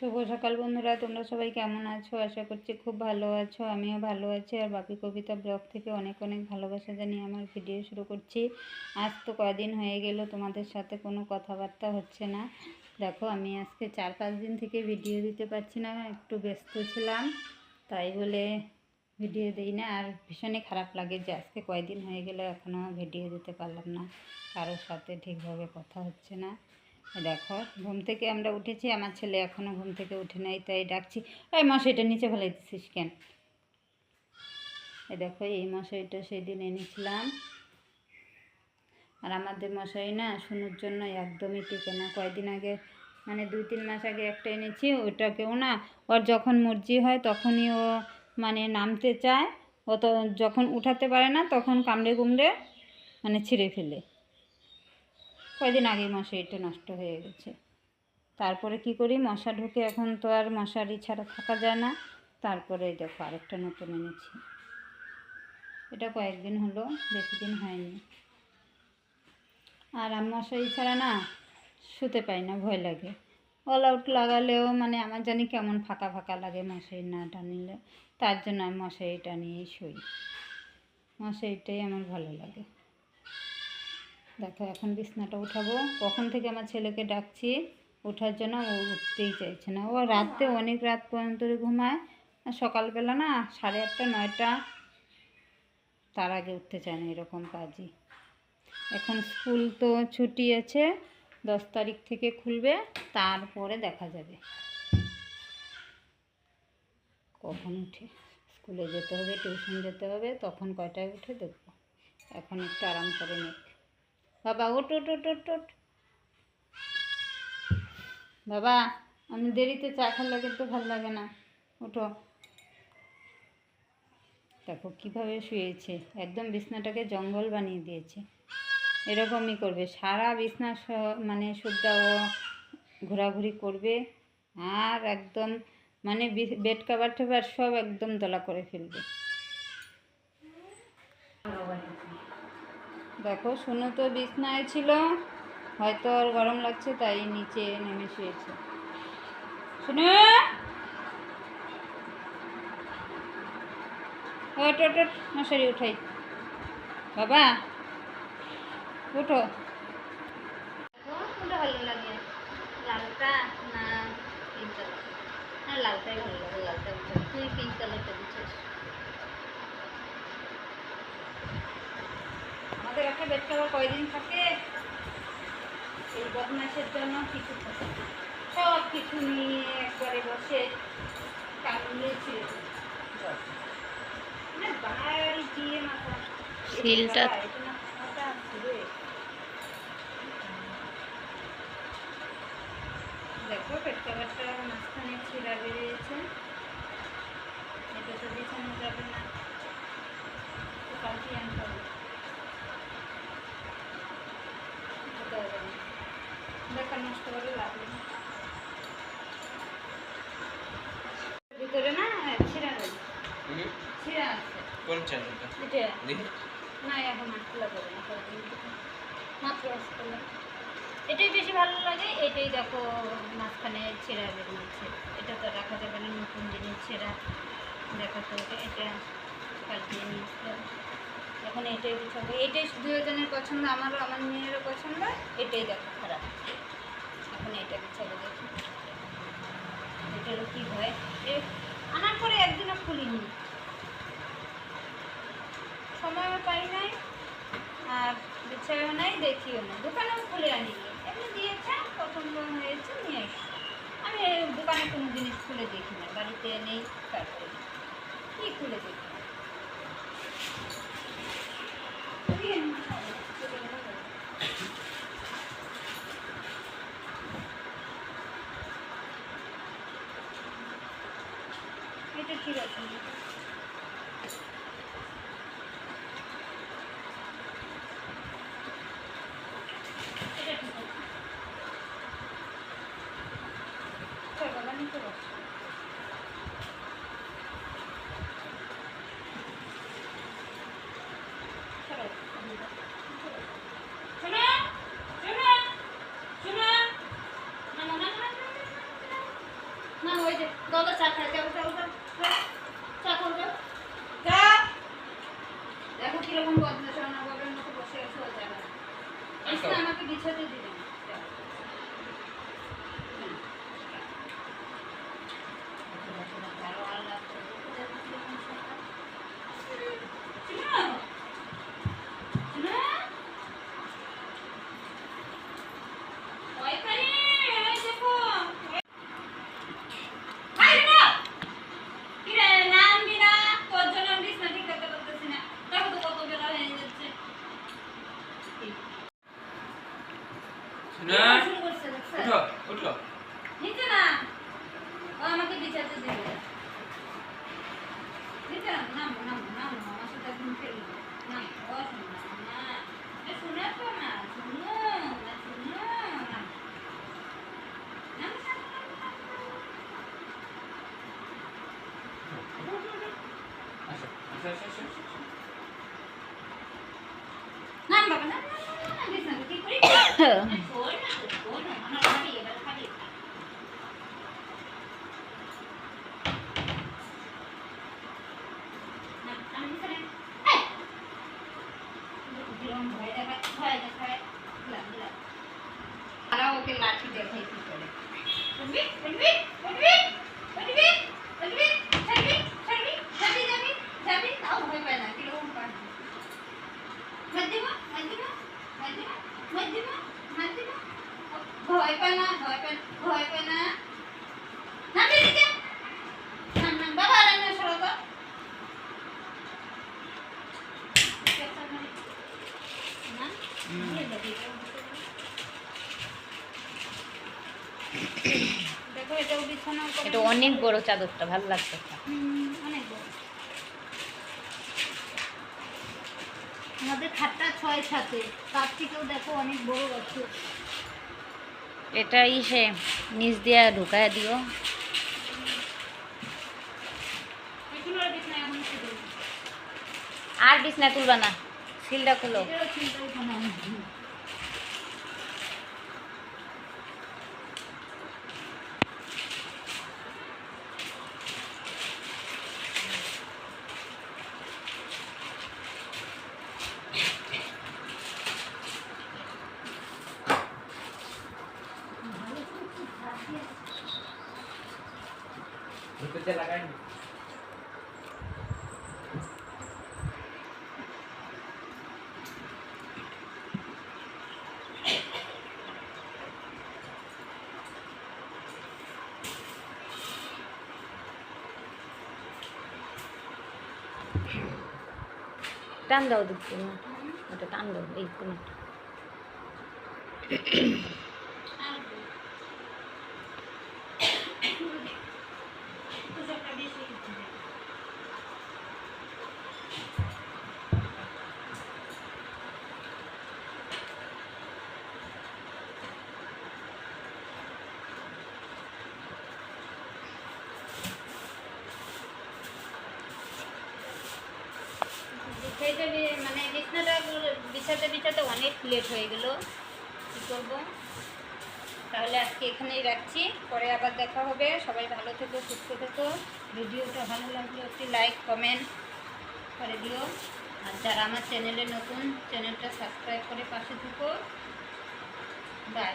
শুভ সকাল বন্ধুরা, তোমরা সবাই কেমন আছো? আশা করছি খুব ভালো আছো, আমিও ভালো আছি। আর বাপি কবিতা ব্লগ থেকে অনেক অনেক ভালোবাসা জানিয়ে আমার ভিডিও শুরু করছি। আজ তো কয়দিন হয়ে গেল, তোমাদের সাথে কোনো কথাবার্তা হচ্ছে না। দেখো, আমি আজকে চার পাঁচ দিন থেকে ভিডিও দিতে পারছি না, একটু ব্যস্ত ছিলাম, তাই বলে ভিডিও দিই না। আর ভীষণই খারাপ লাগে যে আজকে কয়দিন হয়ে গেলে এখনও ভিডিও দিতে পারলাম না। কারোর সাথে ঠিকভাবে কথা হচ্ছে না। দেখো, ঘুম থেকে আমরা উঠেছি, আমার ছেলে এখনও ঘুম থেকে উঠে নাই, তাই ডাকছি, এই মশাইটা নিচে ফেলে দিচ্ছিস কেন? এই দেখো, এই মশাইটা সেদিন এনেছিলাম। আর আমাদের মশাই না শুনুর জন্য একদমই টিকে না। কয়দিন আগে মানে দুই তিন মাস আগে একটা এনেছি, ওইটাকেও না ওর যখন মর্জি হয় তখনই ও মানে নামতে চায়। ও তো যখন উঠাতে পারে না, তখন কামড়ে কুমড়ে মানে ছিঁড়ে ফেলে। কয়দিন আগে মশারিটা নষ্ট হয়ে গেছে। তারপরে কি করি? মশা ঢুকে এখন তো আর মশারি ছাড়া থাকা যায় না। তারপরে দেখো আরেকটা নতুন এনেছি। এটা কয়েকদিন হলো, বেশি দিন হয়নি। আর আমি মশারি ছাড়া না শুতে পাই না, ভয় লাগে। অল আউট লাগালেও মানে আমার জানি কেমন ফাঁকা ফাঁকা লাগে মশারি না টানিলে। তার জন্য আমি মশারিটা নিয়েই শুই। মশারিটাই আমার ভালো লাগে। দেখো, এখন বিছনাটা উঠাবো। কখন থেকে আমার ছেলেকে ডাকছি? ওঠার জন্য ও উঠতেই চাইছে না। ও রাতে অনেক রাত পর্যন্ত ঘুমায়। সকালবেলা না সাড়ে আটটা, নয়টা, তার আগে উঠতে চায় না এরকম কাজই। এখন স্কুল তো ছুটি আছে, দশ তারিখ থেকে খুলবে, তারপরে দেখা যাবে। কখন উঠে? স্কুলে যেতে হবে, টিউশন যেতে হবে, তখন কয়টায় উঠে দেখব। এখন একটু আরাম করে নিক। বাবা ওট ওট ওট ওট ওট বাবা, আমি দেরিতে চা খাওয়ার লাগে তো ভালো লাগে না। ওঠো দেখো কীভাবে শুয়েছে। একদম বিছনাটাকে জঙ্গল বানিয়ে দিয়েছে। এরকমই করবে। সারা বিছনা মানে শুদ্ধা ও ঘোরাঘুরি করবে আর একদম মানে বেড কাভার টাভার সব একদম দলা করে ফেলবে। দেখো, শুনো তো বিছনায় ছিল। হয়তো আর গরম লাগছে, তাই নিচে নেমে শুয়েছে। শুনো! ওট ওট ওট মশারি উঠাই। বাবা, উঠো। কোনটা ভালো লাগে। লালটা না লালটাই ভালো লাগে, লালটা তুই পিঙ্ক কালারটা দিচ্ছিস। আমাদের একটা বেড কয়দিন থাকে এই বদমাসের জন্য কিছু থাকে। সব কিছু নিয়ে একবারে বসে ফেলে। মানে বাড়ি দিয়ে মাথা সিলটা এটা না মাথা ছিঁড়ে। দেখো পেট কভারটা মাঝখানে ছিঁড়া বেরিয়েছে এটা তো বিছানো যাবে না তো কালকে আনতে হবে হতে হবে না। দেখা নষ্ট করে লাভ নেই ভিতরে না ছিঁড়া নেই হুম? ছিঁড়া কোন চ্যানেলটা এটা? দেখি না এখন আর খোলা যাবে না মাত্র এটাই বেশি ভালো লাগে এটাই দেখো মাঝখানে ছেঁড়া বেরিয়েছে এটা তো রাখা যাবে না নতুন জিনিস ছেঁড়া দেখাতে হবে এটা পাল্টিয়ে নিয়ে এখন এটাই বিছাবো এটাই দুজনের পছন্দ আমারও আমার মেয়েরও পছন্দ এটাই দেখো খারাপ। এখন এটা বিছাবো দেখি। এটারও কী হয়? আনার পরে একদিনও খুলিনি। সময়ও পাই নাই, আর বিছাইও নাই, দেখিও না দোকানেও খুলে আনিনি। এমনি দিয়েছে পছন্দ হয়েছে, নিয়ে এসছি আমি দোকানে কোনো জিনিস খুলে দেখি না, বাড়িতে নেই তারপরে কী খুলে দেখি? এটা ঠিক আছে এটা ঠিক আছে চল বাবা নিচে বস চলো, শোনো শোনো শোনো না না না না দাদা চা খাই যাও যাও যাও যাও। চা খাও যাও যা দেখো কীরকম বদলা শোনা বাবার মতো বসে আছে এসে আমাকে বিছাতে দিবেন যাও। হুম। ভালো আর লাগছে। দেখো কীরকম শোনা। শোনো? শোনো? ওইখানে, ওই দেখো। হাই রে! কি রে, নামবি না? তোর জন্য আমি বিছনা ঠিক করতে পারতেছি না। দেখো তো কত বেলা হয়ে যাচ্ছে। দেখছ? উঠো উঠো নিচে না। ও আমাকে বিছাতে দেবে। নিচে নামো, নামো, নামো, নামো। আমার সাথে একদম খেলবে। নামো, ও না। এ শোনো তো না, শোনো, না, শোনো। নামো, নামো, নামো, নামো। আসো আসো আসো আসো, আসো নাম বাবা, নাম, নাম, নাম, নাম, বিছানাতে ঠিক করে। শোন না, শোন না, আমার খাবি, এবার খাবি। নাম, নাম, বিছানায়। এই! কিরম ভয় দেখায়, ভয় দেখায়। দিলাম, দিলাম। তারা ওকে লাঠি দেখায় কি করে। উঠবি, উঠবি, উঠবি, উঠবি, উঠবি, ছাড়বি, ছাড়বি, যাবি, যাবি, যাবি, তাও ভয় পায় না, কীরকম পায়। মার দিব, মার দিব, মার দিব, মার দিব, মার দিব। ভয় পায় না, ভয় পায় না, ভয় পায় না। নাম দিদি নাম নাম বাবা আর আমি সরো তো। না? দিয়ে দেবে, এটা অনেক বড় চাদরটা ভালো লাগছে হুম, অনেক বড়। আমাদের খাটটা ছয় সাথে তার থেকেও দেখো অনেক বড় আছে। এটা ইসে নিচ দিয়া ঢুকায় দিও। আর বিছনা তুলবা না সিলটা খুলো এটারও চিন্তা ওখানে অনেক। ভিতরতে লাগাই নি টান দাও দুধ ওটা টান দাও এই কোনটা সেইটা বি- মানে বিছনাটা বিছাতে বিছাতে অনেক লেট হয়ে গেল। কী করব? তাহলে আজকে এখানেই রাখছি। পরে আবার দেখা হবে। সবাই ভালো থেকো, সুস্থ থেকো। ভিডিওটা ভালো লাগলে একটি লাইক কমেন্ট করে দিও। আর যারা আমার চ্যানেলে নতুন চ্যানেলটা সাবস্ক্রাইব করে পাশে থেকো। বাই